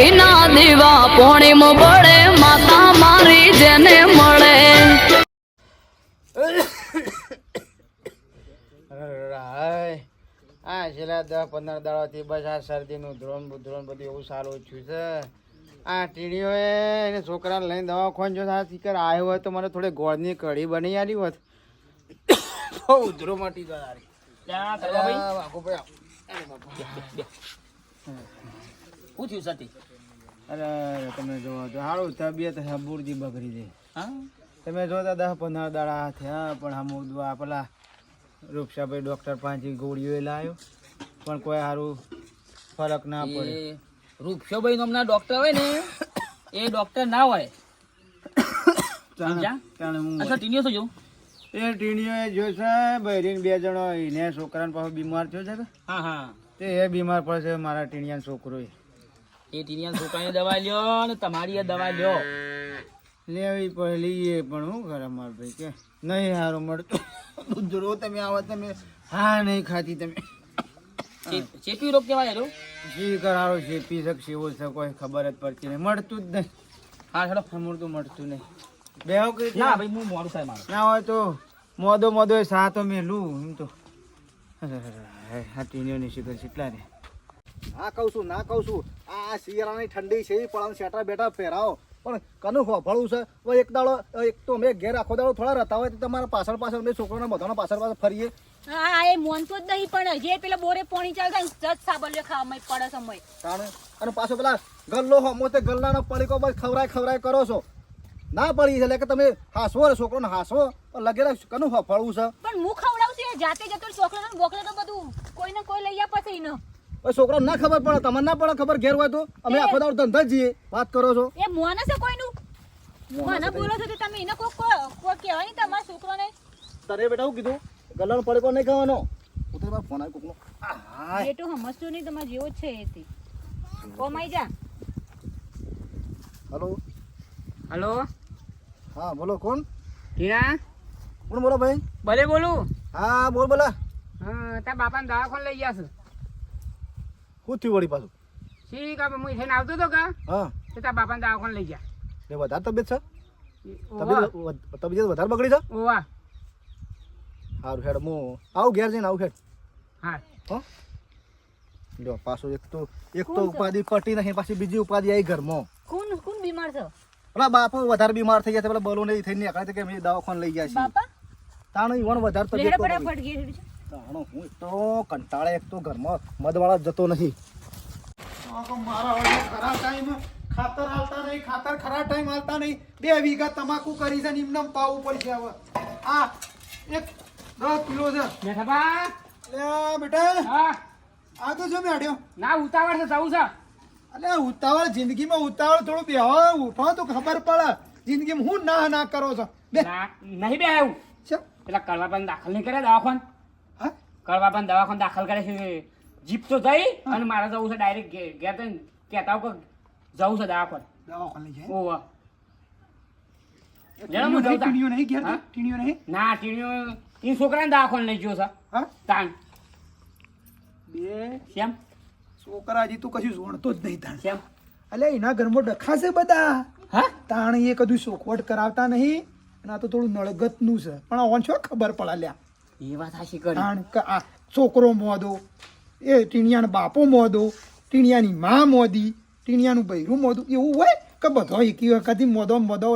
ઘીના દીવા પોણીમ પડે માતા મારી જેને મળે. આ છેલ્લા દસ પંદર દાડાથી બસ આ શરદીનું ધ્રોણ ધ્રોણ બધું એવું સારું થયું છે. આ ટીડીઓએ એને છોકરાને લઈને દવાખાને જો આ શીકર આવ્યો હોય તો મને થોડી ગોળની કઢી બની આવી હોત. બહુ ઉધરો મટી ગયો તારી. શું થયું સતી અરે તમે જોવો તો સારું તબિયત હબુરજી બગડી જાય. હા? તમે જોતા દસ પંદર દાડા થયા પણ હમ પેલા રૂપસાભાઈ ડૉક્ટર પાંચ ગોળીઓ લાવ્યો પણ કોઈ સારું ફરક ના પડે. રૂપસાભાઈ નામના ડૉક્ટર હોય ને એ ડૉક્ટર ના હોય. અચ્છા ટીનીઓ શું જોઉં એ ટીણીઓએ જોશે બૈરીને બે જણો એને છોકરાને પાછો બીમાર થયો છે હા હા. તે એ બીમાર પડશે મારા ટીણિયાનો છોકરો એ ટીનિયા છોકરાની દવા લ્યો ને તમારી આ દવા લ્યો. લેવી પડે લઈએ પણ હું માર ભાઈ કે નહીં સારું મળતું. દૂધ તમે આવો તમે હા નહીં ખાતી તમે. ચેપી રોગ કેવાય જી કરારો છે પી શકશે એવું છે કોઈ ખબર જ પડતી નહીં. મળતું જ નહીં. હા હેડો. મળતું મળતું નહીં. બે ના ભાઈ હું મોડું થાય મારું. ના હોય તો મોદો મોદો એ સા તો મેલું એમ તો. આ નહીં શિખર કેટલા રે. હા કહું છું ના કહું છું. આ શિયાળાની ઠંડી છે પણ શેટા બેટા ફેરાવો પણ કનું હોભળવું છે? હવે એક દાડો એક તો અમે ઘેર આખો દાડો થોડા રહેતા હોય તો તમારા પાછળ પાછળ અમે છોકરાના બધાના પાછળ પાછળ ફરીએ. હા એ મોનતો જ નહીં પણ જે પેલા બોરે પોણી ચાલતા ને જજ સાબલ્યો ખાવામાં પડે સમય તાણે? અને પાછો પેલા ગલ્લો હમો તે ગલ્લાનો પડીકો બસ ખવરાય ખવરાય કરો છો. ના પડી છે એટલે કે તમે હાસવો રે છોકરોને હાસવો. લગેલા કનું હોફળવું છે? પણ હું ખવડાવું છું જાતે જતો છોકરો ને તો બધું કોઈ ને કોઈ લઈ આપે પછી ઈને. છોકરો ના ખબર પડે તમને ના પડે ખબર ઘેર હોય તો? અમે આખો દાડો ધંધા જ જઈએ વાત કરો છો? એ મોને છે કોઈનું? મને બોલો છો તો તમે એને કોઈ કોઈ કહેવાય નહીં તમારા છોકરોને. તારે બેટા હું કીધું? ગલ્લાનો પડકો નહીં ખાવાનો. તો મારો ફોન આવી કોકનો. હા તો સમજતો નહીં તમારે જેવો જ છે એથી કોમાઈ જા હલો. હલો. હા બોલો કોણ? ટીના? કોણ બોલો ભાઈ? ભલે બોલું. હા બોલ બોલા હા તાર બાપાને દવાખાને લઈ ગયા છે. થયું વળી પાછું. શી કા હું થઈને આવતો તો કા હા. તો તાર બાપાને દવાખાને લઈ ગયા. એ વધારે તબિયત છે? તબિયત તબિયત વધારે બગડી છે? ઓવા. સારું હેડ હું આવું ઘેર જઈને આવું હેડ. હા. હો? જો પાછું એક તો એક તો ઉપાધિ પટી નહીં પાછી બીજી ઉપાધિ આવી ઘરમાં. કોણ કોણ બીમાર છે? પેલા બાપો વધારે બીમાર થઈ ગયા છે પેલા બલો નહીં થઈને નીકળે છે કે મેં દવાખાને લઈ ગયા છે બાપા? તાણો ઈવન વધારે તબિયત તાણો હું એટલો તો કંટાળે એક તો ઘરમાં મધવાળા જતો નથી મારા વાળા ખરા ટાઈમ ખાતર હાલતા નહીં ખાતર ખરા ટાઈમ હાલતા નહીં. બે વીઘા તમાકુ કરી છે નિમ્નમ પાવું પડશે હવે. આ એક દસ કિલો છે. મેઠાબા. અલ્યા બેટા હા. આ તો જો મેડ્યો ના ઉતાવળ છે જવું છે. અલ્યા ઉતાવળ જિંદગીમાં ઉતાવળ થોડું બેહો ઉઠો તો ખબર પડે. જિંદગીમાં હું ના ના કરો છો? બે. ના નહીં બે આવ્યું છે પેલા પણ દાખલ નહીં કર્યા દવાખાન? હા પણ દવાખાને દાખલ કરે છે. જીપ તો જઈ અને મારે જવું છે ડાયરેક્ટ ઘેર તો કહેતા કે જવું છે દવાખાન. દવાખાને લઈ જાય? ઓવા ના ટીણીઓ એ છોકરાને દવાખાને લઈ ગયો છે. તાણ. બે કેમ છોકરા હજી તું કશું જોણતો જ નહીં તાણ. કેમ અલ્યા એના ઘરમાં ડખાશે બધા. હા? તાણ એ કદું શોખવટ કરાવતા નહીં. અને આ તો થોડું નળગતનું છે. પણ ઓન છો? ખબર પડે લ્યા એ વાત હાશી કરી કારણ કે આ છોકરો મોદો એ ટીણિયાનો બાપો મોદો ટીણિયાની માં મોદી ટીણિયાનું બૈરું મોદું એવું હોય કે બધો એકી વખત મોદો મોદો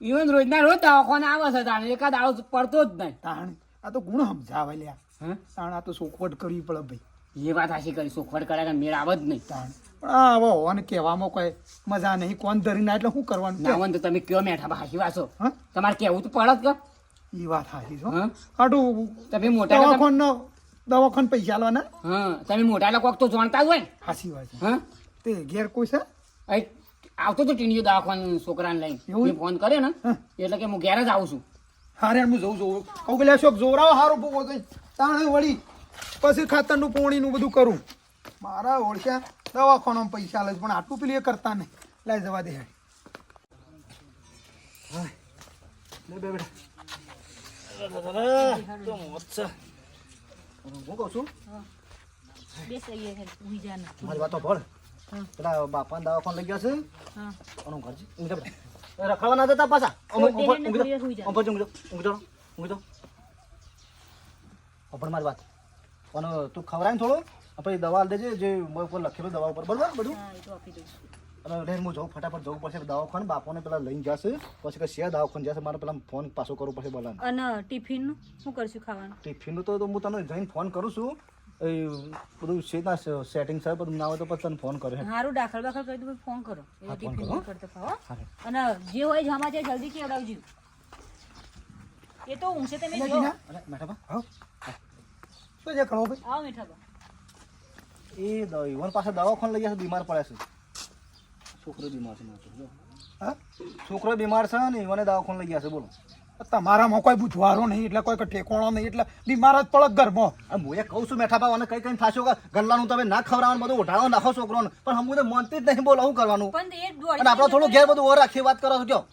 ઇવન રોજના રોજ દવાખાને આવે છે તાણે એકાદ આવો પડતો જ નહીં. તાણ આ તો ગુણ સમજાવે લ્યા. હા? તાણ આ તો સોખવટ કરવી પડે ભાઈ. એ વાત હાશી કરી સોખવટ કરે કે મેળ આવે જ નહીં. તાણ પણ આ હવે હોવાને કહેવામાં કોઈ મજા નહીં કોણ ધરીને એટલે શું કરવાનું? ના તો તમે કયો મેઠા હાશી વાસો હા? તમારે કેવું તો પડત કે. એ વાત સાચી છો હા. તમે મોટા દવાખાનો દવાખાન પૈસા લેવાના હા તમે મોટા લોકો તો જાણતા હોય ને. હાસી વાત હા? તે ઘેર કોઈ છે? આવતો તો ટીણીઓ દવાખાને છોકરાને લઈને. એવું? ફોન કર્યો ને એટલે કે હું ઘેર જ આવું છું. હારે હું જઉં જોઉં કહું પેલા શોખ જોરાવો હારો ભોગવો થઈ તાણે વળી પછી ખાતરનું પોણીનું બધું કરું. મારા ઓળખ્યા દવાખાનામાં પૈસા લે પણ આટલું પેલી એ કરતા નહીં. લઈ જવા દે હાય. લે બેટા. તો મોત છે. હું કહું છું બેસ અહીંયા હેડ, ઊઈ જા ને. મારી વાતો ભળ. પેલા બાપાને દવાખાને લઈ ગયા છે અને ઘર છે ઊંઘી જા બેટા. રખડવા ના જતા પાછા ઊંઘી જા, બેહેનને ઊંઘી થોડી જા, વાર સુઈ જા. ઊંઘી જા, ઊંઘી જા, ઊંઘી જા, ઊંઘી જા. પણ મારી વાત અને તું ખવડાય ને થોડો આપણે દવા દેજે જે ઉપર લખેલું દવા ઉપર બરોબર બધું આપી દઉં અને રેન હું જવું ફટાફટ જવું પડશે દવાખાને. બાપોને પેલા લઈને જશે પછી કે શિયા દવાખાને જશે મારે પેલા ફોન પાછો કરવો પડશે બોલા અને ટિફિનનું શું કરશું ખાવાનું? ટિફિનનું તો હું તને જઈને ફોન કરું છું. એ બધું છે ના સેટિંગ છે બધું ના હોય તો પછી તને ફોન કરે. સારું દાખલ બાખલ કરી દઉં ફોન કરો. એ હા, ટિફિન કરતો ખાવા અને જે હોય જમા છે જલ્દી કેવડાવજો એ તો ઊંઘશે તમે જો. મેઠાબા આવો શું છે કરો ભાઈ? આવો મીઠાબા. એ દવા પાસે દવાખાને લઈ જશે બીમાર પડે છે. છોકરો બીમાર છે મારો હા? છોકરો બીમાર છે ને મને દવાખાને લઈ ગયા છે બોલો. તમારામાં કોઈ બુધવારો નહીં એટલે કોઈ ઠેકોણો નહીં એટલે બીમાર જ પડક ઘરમાં. હું એ કહું છું મેઠા ભાવ અને કઈ કઈ થાશો કે ગલ્લાનું તમે ના ખવડાવવાનું બધું ઉઠાડો નાખો છોકરોને. પણ હું તો મનતી જ નહીં બોલો શું કરવાનું? અને આપણે થોડું ઘેર બધું ઓર રાખી વાત કરો છો કયો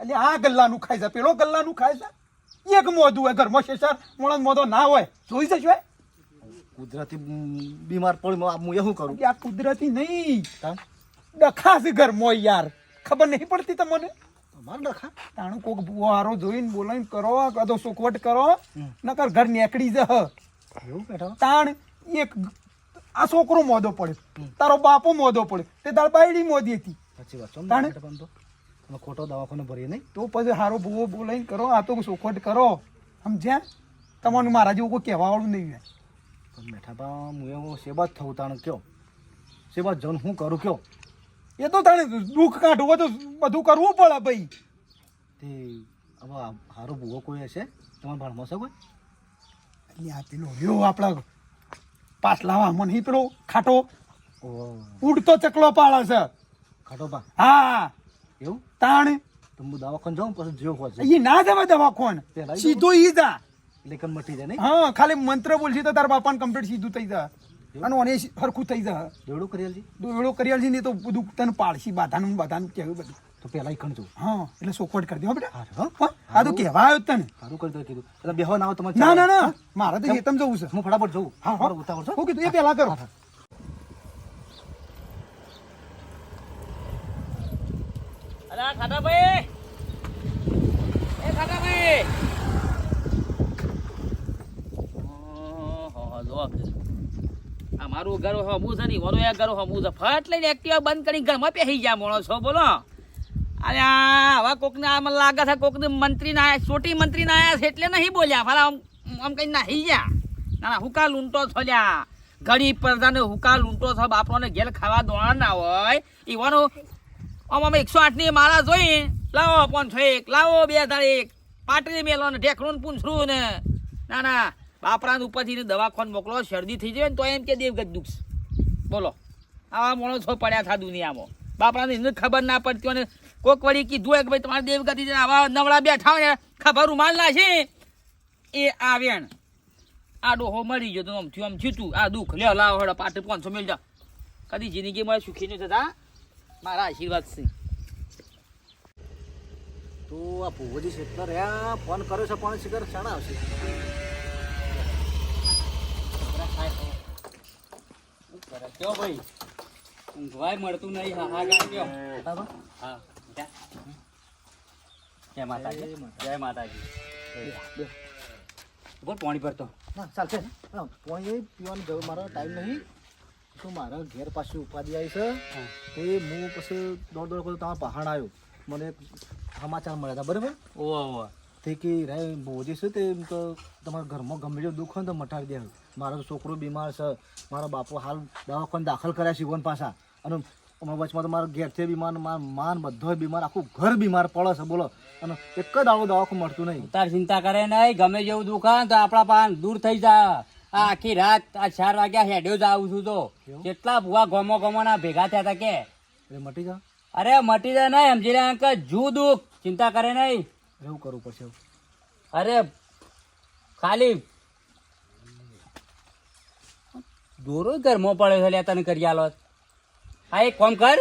એટલે આ ગલ્લાનું ખાય છે પેલો ગલ્લાનું ખાય છે. એક મોધું હોય ઘરમાં શેષાર મોણસ મોધો ના હોય. જોઈ જશો કુદરતી બીમાર પડી હું એ શું કરું? આ કુદરતી નહીં. ડખા છે ઘરમાં યાર. ખબર નહીં પડતી તમને? તમારે ડખા? તાણું કોક હારો જોઈને બોલાઈને કરો કાં તો સુખવટ કરો. નકર ઘર નેકડી જહ. એવું બેઠો? તાણ એક આ છોકરો મોદો પડે તારો બાપો મોદો પડે તે તાર બાયડી મોદી હતી. સાચી વાત છે તાણે? ખોટો દવાખાનો ભરીએ નહીં? તો પછી હારો ભૂવો બોલાવીને કરો આ તો સુખવટ કરો. સમજ્યા? તમારું મારા જેવું કોઈ કહેવા વાળું નહીં હોય. પણ મેઠા ભાવ હું એવો સેવા જ થવું તાણ કયો. સેવા જન હું કરું કયો? એ તો તાણે દુઃખ કાઢવું હોય તો બધું કરવું પડે ભાઈ. તે હવે હારો ભૂવો કોઈ હશે? તમારે ભણમાં છે કોઈ? એટલે આ પેલો રહ્યો આપણા પાછલા વામન હી પેલો ખાટો. ઉડતો ચકલો પાડે છે. ખાટો પા. હા. એવું? તાણ. તમે દવાખાન જાઉં પછી જેવો હોય એ ના જવા દવાખાન. સીધો ઈ જા. લેકન મટી જાય નહીં? હા ખાલી મંત્ર બોલશી તો તારા બાપાને કમ્પ્લીટ સીધું થઈ જા અને ઓને હરખું થઈ જા દોડો કરિયાલજી દોડો કરિયાલજી ને તો બધું તને પાળશી બાધાનું બાધાનું કહેવું બધું. તો પેલા ખણજો હા એટલે સોખવટ કરી દે હો બેટા. હા, આ તો કહેવા આવ્યો તને. સારું કરી દો કીધું. એટલે બેહો ના આવો તમારે ના ના ના. મારે તો ખેતમ જવું છે. હું ફટાફટ જવું હા હા. ઉતાવળ છે. હું કીધું એ પેલા કરો. અલા ખાટાભાઈ. એ ખાટાભાઈ. ઓહો, જો કે. આ મારું ઘર હમું છે ને ઓનું એ ઘર હમું છે. ફટ લઈને એક્ટિવા બંધ કરી ઘરમાં પેહી ગયા છો, બોલો. અરે હવે કોકને આમ લાગે છે, કોકને મંત્રી ના આવ્યા ચોટી મંત્રી ના આયા છે એટલે નહીં બોલ્યા. ફરા આમ આમ કઈ નાહી ગયા. ના હુકા લૂંટો છો લ્યા. ગરીબ પ્રજાને હુકા લૂંટો છો બાપરોને ઘેર ખાવા દોણા ના હોય. ઈવાનો આમ અમે એકસો આઠની માળા જોઈ. લાવો પાંચસો એક, લાવો બે એક. પાટરી મેલો ને ઢેકણું ને ને. ના ના બાપરાને ઉપરથી દવાખાન મોકલો, શરદી થઈ જાય ને તો એમ કે દેવગત દુઃખ બોલો, આવા માણસો પડ્યા થા દુનિયામાં. બાપરાને એને ખબર ના પડતી હોય ને કોક વળી કીધું કે ભાઈ, તમારે દેવગતિ આવા નવડા બેઠા હોય ખબર રૂમાલ ના છે એ આવ્યા આ ડોહો મરી ગયો આમ થયું આમ થયું આ દુઃખ. લે, લાવ હડો, પાટે પાંચસો મેળ જા. કદી જિંદગી મળે સુખી નહીં થતા મારા આશીર્વાદ છે. તો આ ભુવોજી શેઠના રહ્યા, ફોન કર્યો છે, પણ શિખર શાણા આવશે. કયો ભાઈ મળતું નહીં જય માતાજી જય માતાજી બોલ પાણી ભરતો ના ચાલશે પાણી પીવાની જરૂર મારો ટાઈમ નહીં તો મારા ઘેર પાછી ઉપાધિ આવી છે તે? હું પછી દોડ દોડ કરતો તમારા પહાડ આવ્યો મને સમાચાર મળ્યા હતા બરાબર ઓવા ઓવા તે કે રે બોજી છે તે તો તમારા ઘરમાં ગમે તે દુઃખ હોય તો મટાવી દે મારો છોકરો બીમાર છે. મારો બાપો હાલ દવાખાને દાખલ કર્યા શિવન પાછા. અને અમારા વચમાં તો મારો ઘેરથી બીમાર મારા માન બધો બીમાર આખું ઘર બીમાર પડે છે બોલો. અને એક જ આવો દવાખાનું મળતું નહીં. તાર ચિંતા કરે નહીં ગમે જેવું દુકાન તો આપણા પાન દૂર થઈ જાય આ આખી રાત આ ચાર વાગ્યા હેડ્યો જ આવું છું તો. કેટલા ભૂવા ગમો ગમો ના ભેગા થયા હતા કે? મટી જા. અરે મટી જાય નહીં સમજી રહ્યા કે જુ દુઃખ. ચિંતા કરે નહીં. એવું કરવું પડશે. અરે ખાલી દોરો ઘરમાં પડે છે લેતા તને કરી આલો હા એક કોમ કર.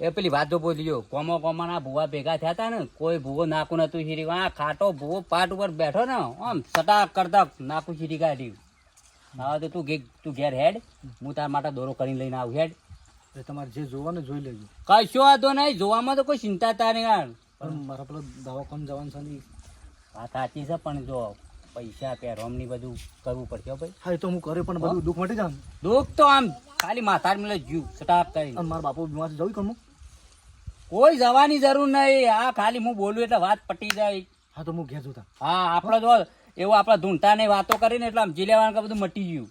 એ પેલી વાત તો બોલી ગયો કોમો કોમાના ભૂવા ભેગા થયા હતા ને કોઈ ભૂવો નાકું નતું શીરી આ ખાટો ભૂવો પાટ ઉપર બેઠો ને આમ સટાક કરતા નાકું શીરી કાઢ્યું હા તો તું તું ઘેર હેડ. હું તારા માટે દોરો કરીને લઈને આવું હેડ. તમારે જે જોવાનું જોઈ લેજો. કશો વાંધો નહીં જોવામાં તો કોઈ ચિંતા તારે નહીં પણ મારા પેલો દવાખાને જવાનું છે ને વાત સાચી છે પણ જો પૈસા પેરોમની બધું કરવું પડશે ભાઈ. હા એ તો હું કરે પણ બધું દુઃખ મટી ને. દુઃખ તો આમ ખાલી માથા મિલે જીવ સ્ટાફ કરી મારા બાપુ બીમાર છે જવું કરું કોઈ જવાની જરૂર નહીં. આ ખાલી હું બોલું એટલે વાત પટી જાય. હા તો હું ઘેર જોતા હા આપડે જો એવું આપડે ધૂંઢતા ને વાતો કરીને એટલે આમ જીલેવાનું કે બધું મટી ગયું.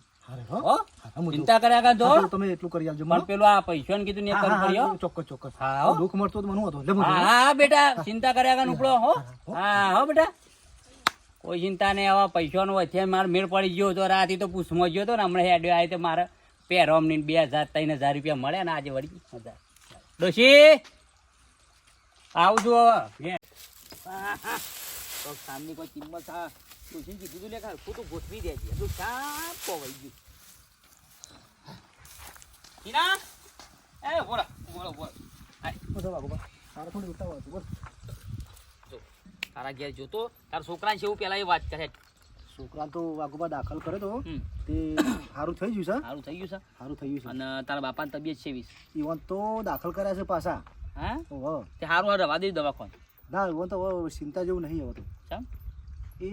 ચિંતા કર્યા કર જો તો તમે એટલું કરી આવજો. પણ પેલું આ પૈસા ને કીધું ને કરવું પડ્યો. ચોક્કસ ચોક્કસ. હા, દુઃખ મળતો તો મને હતો હા હા બેટા. ચિંતા કર્યા કર ઉપડો હો. હા હો બેટા. કોઈ ચિંતા નહીં આવા પૈસાનો વચ્ચે મારે મેળ પડી ગયો હતો રાતે તો પૂછમાં ગયો તો ને હમણાં હેડ્યો આવી તો મારે પહેરોમની બે હજાર ત્રણ હજાર રૂપિયા મળે ને આજે વળી હજાર ડોશી આવજો હવે. સામની કોઈ કિંમત હા ડોશી કીધું લે ખા ખોટું ગોઠવી દેજે તું શાપ પવાઈ ગયું ટીના એ બોલા બોલો બોલો આય. બોલો વાગોબા. મારે થોડી ઉતાવળ હતી, બોલ. તારા ઘેર જોતો તારા છોકરા છે એવું પેલા એ વાત કરે. છોકરા તો વાઘોબા દાખલ કરે તો તે સારું થઈ ગયું છે. સારું થઈ ગયું છે? સારું થઈ ગયું છે. અને તારા બાપાની તબિયત છે વીસ ઈવન તો દાખલ કર્યા છે પાછા. હા? ઓહો તે સારું હારું રવા દે દવાખાન. ના ઈવન તો ચિંતા જેવું નહીં હવે તો. એ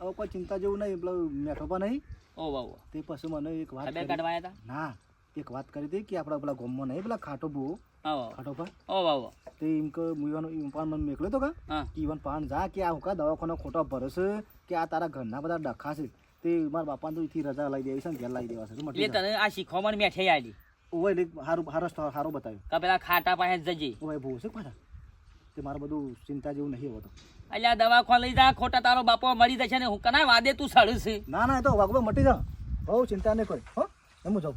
હવે કોઈ ચિંતા જેવું નહીં પેલો મેઠો પણ નહીં. ઓ વાહ તે પછી મને એક વાત. કાઢવા હતા ના એક વાત કરી હતી કે આપણા પેલા ગોમમાં નહીં પેલા ખાટો બહુ. ખાટો પર. ઓ વાહ વાહ તે એમ કે મુવાનો ઈવન પાન મને તો કા? ઈવન પાન જા કે આ હું કા દવાખાનો ખોટો ભરશે કે આ તારા ઘરના બધા ડખા છે. તે મારા બાપાને તો અહીંથી રજા લઈ દેવી છે ને ઘેર લઈ દેવા છે. એટલે તને આ શીખવામાં મેઠે આલી ઓય એટલે હારું હારો હારો બતાવ્યું. કે પેલા ખાટા પાસે જજે. ઓય ભૂ છે પાછા. તે મારે બધું ચિંતા જેવું નહીં હોતો. એટલે આ દવાખાન લઈ જા ખોટા તારો બાપો મરી જશે ને હું કના વાદે તું સડશે ના ના એ તો વાગવા મટી જા બહુ ચિંતા નહીં કરી હો. હું જાઉં.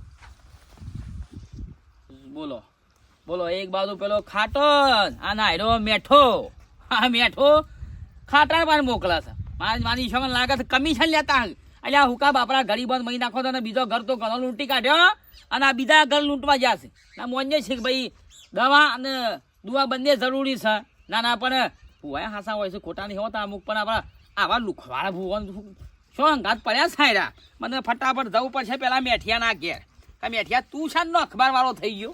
બોલો. બોલો, એક બાજુ પેલો ખાટો આ નાયરો મેઠો. આ મેઠો ખાટા પાસે મોકલા છે. મારા મારી છોકરાને લાગે છે કમિશન લેતા એટલે હુકા બાપરા ગરીબ મહી નાખો તો બીજો ઘર તો ઘણો લૂંટી કાઢ્યો અને આ બીજા ઘર લૂંટવા જશે ના મોંજે છે કે ભાઈ, દવા અને દુવા બંને જરૂરી છે. ના ના, પણ ભૂવાય હાસા હોય છે ખોટા નહીં હોતા અમુક પણ આપણા આવા લુખવાળા ભૂવન શું અંગાત પડ્યા સાયરા મને ફટાફટ જવું પડશે, પેલા મેઠિયા ના ઘેર મેઠિયા તું શાનો અખબાર વાળો થઈ ગયો?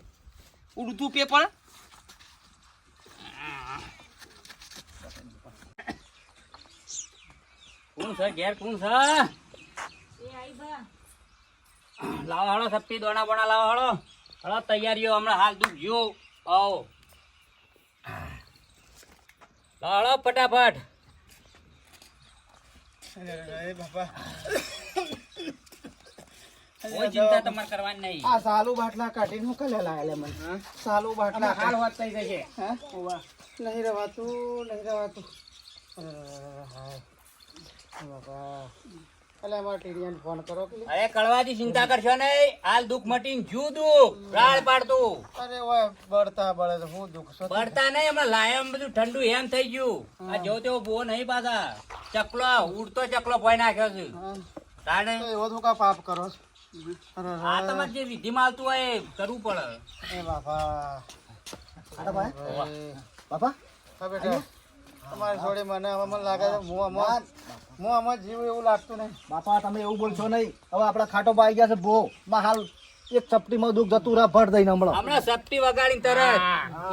ઉડતું પેપર. કોણ છે? ઘેર કોણ છે? લાવો હળો સપ્પી દોણા બોણા લાવો હળો હળો તૈયારીઓ હમણાં હાલ દુઃખ જો. આવો. લાવો હળો ફટાફટ કોઈ ચિંતા તમારે કરવાની નહીં. આ સાલું બાટલા કાઢીને હું કલે લાયેલા મને? સાલું બાટલા હાલ વાત થઈ જશે. નહીં રવાતું નહીં રવાતું. અલે અમારા ટીડીએન ફોન કરો અરે કળવાથી ચિંતા કરશો નહીં. હાલ દુઃખ મટીને જુ દુઃખ રાળ પાડતું. અરે ઓય બળતા બળે હું દુઃખ છો નહીં હમણાં લાયમ બધું ઠંડુ એમ થઈ ગયું. આ જો તેવો બો નહીં પાછા. ચકલો ઉડતો ચકલો ભોય નાખ્યો છે. તાણે? એવો તો કા પાપ કરો છો? આ તમારે જે વિધિમાં આવતું હોય એ કરવું પડે. એ બાપા. આટા ભાઈ. બાપા. હા બેટા. તમારી જોડે મને હવે મને લાગે છે હું અમાર હું અમાર જીવ એવું લાગતું નહીં. બાપા તમે એવું બોલશો નહીં. હવે આપણા ખાટો પાઈ ગયા છે ભો. માં હાલ એક ચપટીમાં દુઃખ જતું રહે ભર દઈને હમણાં. હમણાં સપટી વગાડી તરત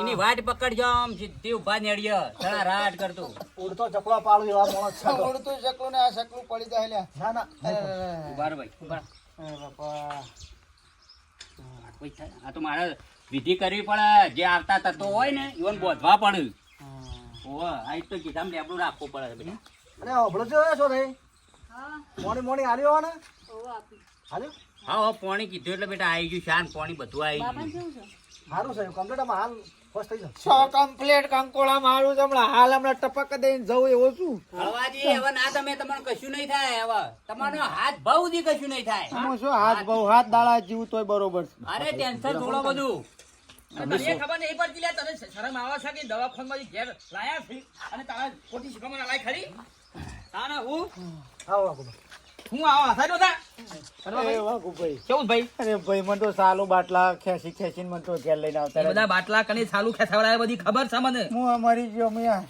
એની વાટ પકડજો આમ સીધી ઊભા નેડીએ. થણા રાટ કરતો. ઉડતો ચકલો પાડું એવા માણસ. ઉડતું શકલું ને આ શકલું પડી જાય લ્યા. ના ના. અરે, અરે, અરે. ઊભા રહો ભાઈ ઊભા રહો. એ બાપા. આ તો મારે વિધિ કરવી પડે. જે આવતા તત્વો હોય ને ઈવન બોધવા પડે. આ તો ગીધામાં લેબડું રાખવું પડે બેટા અરે હોભળો છો એ શું થઈ મોણી મોણી ને? હા હા પાણી કીધું એટલે બેટા આવી ગયું શાન પોણી બધું આવી ગયું. સારું છે કમ્પ્લીટ હાલ ફર્સ્ટ થઈ સો કમ્પ્લેટ કંકોળા મારું છે હમણાં હાલ હમણાં ટપક દઈને જવું એવું શું હળવાજી હવે ના તમે તમારું કશું નહીં થાય હવે. તમારો હાથ ભાવ દી કશું નહીં થાય. તમે શું હાથ બહુ? હાથ દાડા જીવ તોય બરોબર અરે ટેન્શન થોડો બધું. તને ખબર નહીં પડતી લે તને શરમ આવે છે કે દવાખાનામાંથી ઘેર લાયા છે? અને તારા ખોટી શીખવામાં લાય ખરી? તાને હું? આવો આવો હું આવો? હસાડો તા કેવું ભાઈ? અરે ભાઈ મને તો સાલું બાટલા ખેંચી ખેંચીને મને તો ઘેર લઈને આવતા બધા બાટલા કને ચાલુ ખેસાવડાય બધી ખબર છે મને. હું મરી ગયો મિયા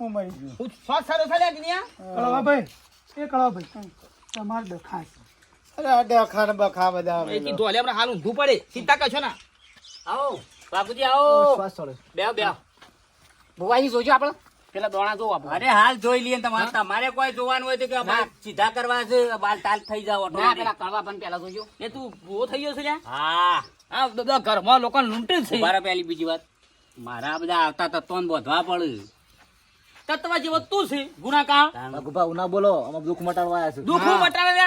હું મરી ગયો. હું શ્વાસ સારો થાય એ તમારે અરે આ ડખા ને બખા બધા એ કીધું અલે હમણાં હાલ ઊંધું પડે. ચિંતા કરશો ના. આવો બાપુજી આવો. શ્વાસ ચડે બેહો બેહો. ભુવાજી જોજો આપણે. પેલા દોણા જોવા અરે હાલ જોઈ લઈએ તમારે. તમારે કોઈ જોવાનું હોય તો કે બાલ સીધા કરવા છે બાલ તાલ થઈ જાવ ના પેલા કડવા પણ પેલા જોજો. એ તું ભૂવો થઈ ગયો છે લ્યા? હા. આ બધા ઘરમાં લોકો લૂંટે છે. મારા પહેલી બીજી વાત. મારા બધા આવતા તત્વોને બોધવા પડે. તત્વ જેવો તું છે ગુનાકાર વાઘુભા ના બોલો અમે દુઃખ મટાડવા આવ્યા છે. દુઃખ મટાડે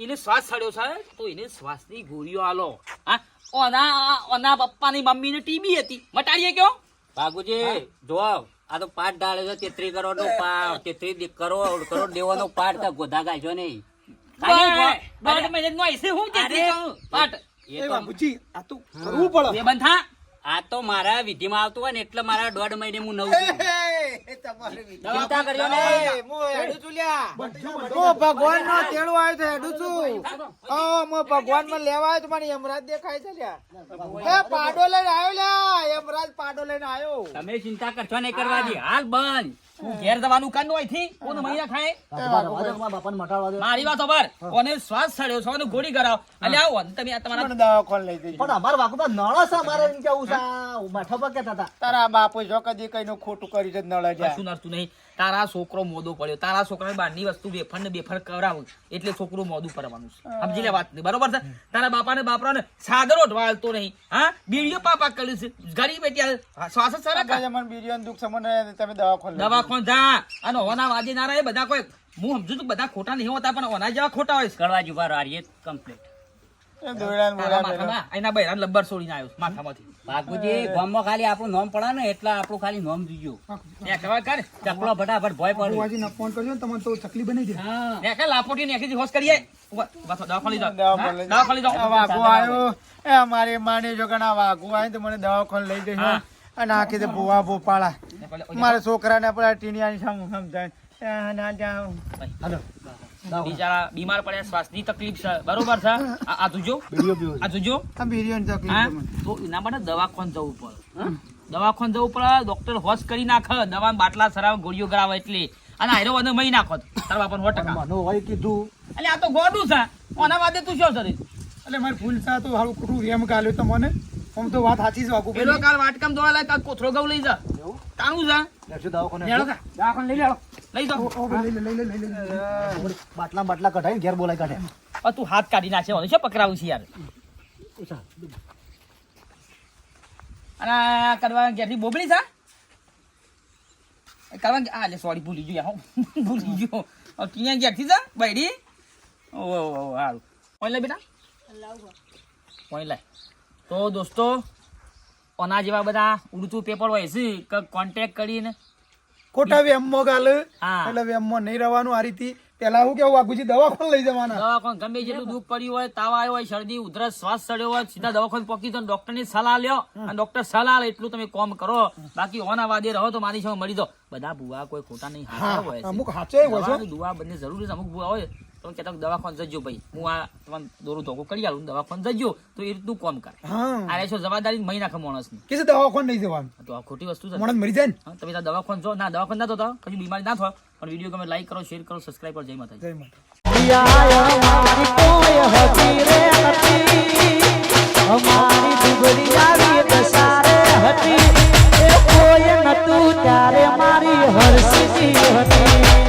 એને શ્વાસ ચડ્યો છે તો એને શ્વાસની ગોળીઓ આલો. હા ઓના ઓના પપ્પાની મમ્મીને ટીબી હતી. મટાડીએ કયો? ભાગુજી જો આ તો પાઠ ઢાળે છે તેત્રી કરોડ નો પાઠ તેત્રી કરોડ કરોડ દેવાનો પાઠ તો ગોધા ગાજો નહીં. ગો- મહિને નો હું પાટ એ તો આ તો કરવું પડે. બે બંધ આ તો મારા વિધિમાં આવતું હોય ને એટલે મારા દોઢ મહિને હું નવું ચિંતા કર્યો ને હું ભગવાન નો તેડું આવ્યો તો હેડું છું. હું ભગવાનમાં લેવા આવ્યો મને યમરાજ દેખાય છે લ્યા. પાડો લઈને આવ્યો લ્યા. યમરાજ પાડો લઈને આવ્યો. તમે ચિંતા કરશો નહીં કરવાની હાલ બંધ. ઘેર દવાનું કાન હોયથી કોણ મહિના ખાય? મારી વાત ખબર કોને શ્વાસ છડ્યો છો અને ગોળી કરાવ? અને આવો ને તમે તમારા મને લઈ જઈ પણ અમારા વાઘુભા નળો છે અમારે કેવું છે? તારા બાપુ જો કદી કઈ નું ખોટું કર્યું છે નળ શું નડતું નહીં. તારા છોકરો મોદો પડ્યો. તારા છોકરાને બહારની વસ્તુ બેફર ને બેફર કરાવું. એટલે છોકરું મોદું પડવાનું છે. સમજી લે વાત? બરોબર છે? તારા બાપાને બાપરાને સાદરો ઢવાળતો નહીં. હા? બીડીઓ પાપા કર્યું છે. ગરીબ એટલે શ્વાસ સારા કાકા મને બીડીઓ દુઃખ છે મને તમે દવાખાને દવાખાન જા. અને ઓના વાજે ના રહે બધા કોઈ હું સમજુ છું બધા ખોટા નહીં હોતા પણ ઓના જેવા ખોટા હોય કરવા જુવાર હારીએ કમ્પ્લીટ એના બૈરાન લબ્બર છોડીને આવ્યો માથામાંથી. બાપુજી ગામમાં ખાલી આપણું નામ પડે ને એટલે આપણું ખાલી નામ કહેવાય ચકલો ફટાફટ ભય પડે. ફોન કરજો ને તમને તો ચકલી બની દે. હા. લાપોટી ને હોશ કરીએ. આ અમારી માની જો ઘણા ના વાઘો તો મને દવાખાને લઈ જશે અને આખી તે ભૂવા ભોપાળા. મારા છોકરાને પેલા ટીનિયાની સામું સમજાય. ના જાઉં. બિચારા બીમાર પડ્યા શ્વાસની તકલીફ છે. બરોબર છે? આ જોજો. આ જોજો. આ બિરિયાની તકલીફ હા? છે મને. તો એના માટે દવાખાન જવું પડે. દવાખાન જવું પડે ડોક્ટર હોશ કરી નાખે. દવા બાટલા સરાવે ગોળીઓ કરાવે એટલે. અને આયરો વાદે મહી નાખો. તારા બાપાને સો ટકા. કીધું. એટલે આ તો ગોડું છે. ઓના વાદે તું શું સરે એટલે મારે ફૂલ સા તો હારું ખોટું એમ ગાલ્યો તો મને. આમ તો વાત સાચી છે વાઘુ પેલો કાલ વાટકામ દોડા લાય કાલ કોથરો ગૌ લઈ જા. લેશું દવાખાને. દવાખાને લઈ લેડો. લઈ જાઓ. લઈ લે લઈ લે લઈ બાટલા બાટલા કઢાઈ ઘેર બોલાય કાઢે. તું હાથ કાઢી નાખે ઓને શું પકડાવું છે યાર? અને કરવા ઘેરથી બોબડી છે? એ કરવા આ લે સોરી ભૂલી ગયો યાર. હું ભૂલી ગયો. ક્યાં ઘેરથી છે? બૈડી? ઓ સારું કોઈ લે બેટા. કોઈ લે. તો દોસ્તો ઓના જેવા બધા ઉડતું પેપર હોય છે કોન્ટેક્ટ કોન્ટેક કરીને ખોટા વેમો ગાલ એટલે વેમો નહીં રહેવાનું આ રીતે. પેલા હું કેવું વાઘુજી દવાખાન લઈ જવાના. દવાખાન ગમે જેટલું દુઃખ પડ્યું હોય તાવ આવ્યો હોય શરદી ઉધરસ શ્વાસ ચડ્યો હોય સીધા દવાખાન પહોંચી તો ડોક્ટરની સલાહ લ્યો. અને ડોક્ટર સલાહ લે એટલું તમે કોમ કરો. બાકી ઓના વાદે રહો તો મારી સામે મળી દો બધા ભૂવા કોઈ ખોટા નહીં હોય અમુક હાચે હોય દુઆ બંને જરૂરી છે. અમુક ભૂવા હોય. તો કહેતા દવાખાન જજો ભાઈ. હું આ તમને દોરું ધોકો કરી આલું દવાખાન જજો તો એ રીતનું કામ કરે. આ છો જવાબદારી મહી નાખે માણસની કે દવાખાન નહીં જવાનું? તો આ ખોટી વસ્તુ છે. માણસ મરી જાય તમે ત્યાં દવાખાન જો ના દવાખાન ના થતા કશું બીમારી ના થાય. પણ વીડિયો તમે લાઈક કરો શેર કરો સબસ્ક્રાઇબ કરો. જય માતા જય માતા મારી હરસી હતી.